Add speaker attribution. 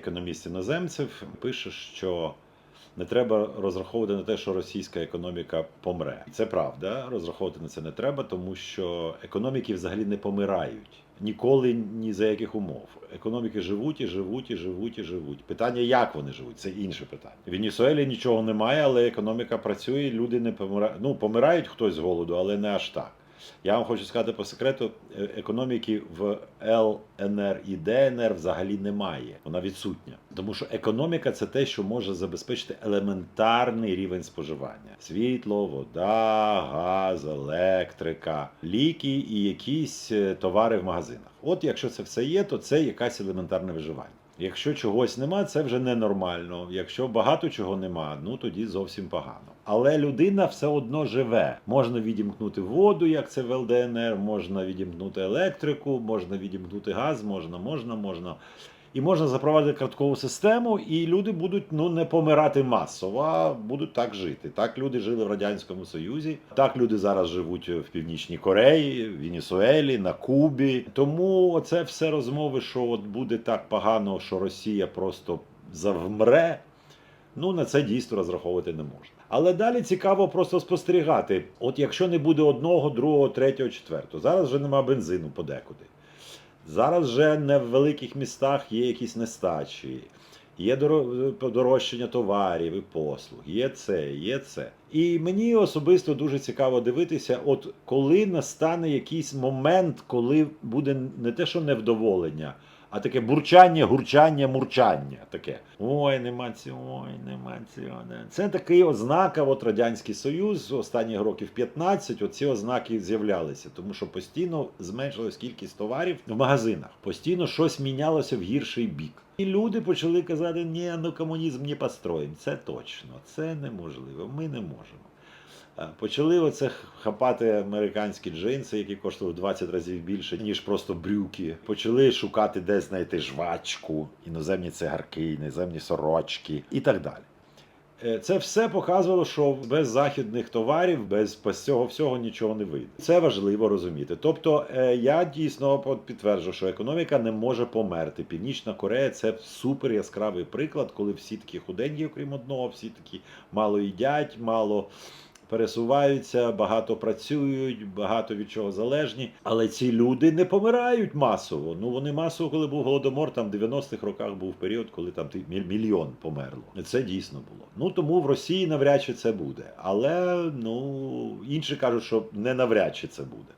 Speaker 1: Економіст іноземців пише, що не треба розраховувати на те, що російська економіка помре. Це правда. Розраховувати на це не треба, тому що економіки взагалі не помирають. Ніколи ні за яких умов. Економіки живуть і живуть і живуть і живуть. Питання, як вони живуть, це інше питання. В Венесуелі нічого немає, але економіка працює, люди не помирають. Ну, помирають хтось з голоду, але не аж так. Я вам хочу сказати по секрету, е- економіки в ЛНР і ДНР взагалі немає. Вона відсутня. Тому що економіка це те, що може забезпечити елементарний рівень споживання: світло, вода, газ, електрика, ліки і якісь е, товари в магазинах. От якщо це все є, то це якась елементарне виживання. Якщо чогось нема, це вже ненормально. Якщо багато чого нема, ну тоді зовсім погано. Але людина все одно живе. Можна відімкнути воду, як це в ЛДНР, можна відімкнути електрику, можна відімкнути газ, можна, можна, можна. І можна запровадити карткову систему, і люди будуть ну не помирати масово, а будуть так жити. Так люди жили в радянському Союзі. Так люди зараз живуть в Північній Кореї, в Венесуелі, на Кубі. Тому це все розмови, що от буде так погано, що Росія просто завмре. Ну на це дійсно розраховувати не можна. Але далі цікаво просто спостерігати. От якщо не буде одного, другого, третього, четвертого, зараз вже нема бензину подекуди. Зараз вже не в великих містах є якісь нестачі, є доро- подорожчання товарів і послуг, є це, є це. І мені особисто дуже цікаво дивитися, от коли настане якийсь момент, коли буде не те, що невдоволення, а таке бурчання, гурчання, мурчання. Таке. Ой, нема цього, ой, нема цього. не». Це такий ознака, от Радянський Союз, останніх років 15, оці ознаки з'являлися, тому що постійно зменшилась кількість товарів в магазинах, постійно щось мінялося в гірший бік. І люди почали казати, ні, ну комунізм не построїм. Це точно, це неможливо, ми не можемо. Е, Почали оце хапати американські джинси, які коштували в 20 разів більше, ніж просто брюки. Почали шукати, де знайти жвачку, іноземні цигарки, іноземні сорочки і так далі. Е, Це все показувало, що без західних товарів, без, цього всього нічого не вийде. Це важливо розуміти. Тобто, е, я дійсно підтверджую, що економіка не може померти. Північна Корея це супер яскравий приклад, коли всі такі худенькі, окрім одного, всі такі мало їдять, мало пересуваються, багато працюють, багато від чого залежні. Але ці люди не помирають масово. Ну вони масово, коли був голодомор, там в 90-х роках був період, коли там мільйон померло. Це дійсно було. Ну тому в Росії навряд чи це буде. Але ну інші кажуть, що не навряд чи це буде.